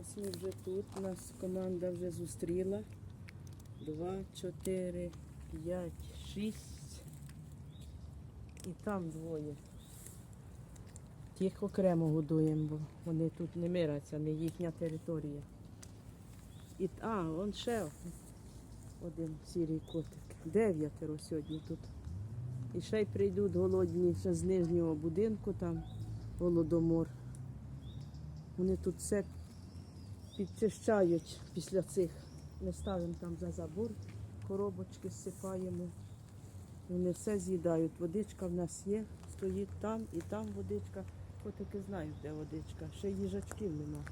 Ось ми вже тут. Нас команда вже зустріла. Два, чотири, п'ять, шість. І там двоє. Тих окремо годуємо, бо вони тут не миряться, не їхня територія. І, а, он ще один сірий котик. Дев'ятеро сьогодні тут. І ще й прийдуть голодні ще з нижнього будинку, там голодомор. Вони тут все підчищають після цих. Ми ставимо там за забор, коробочки зсипаємо. Вони все з'їдають. Водичка в нас є, стоїть там і там водичка. Котики знають, де водичка. Ще їжачків нема.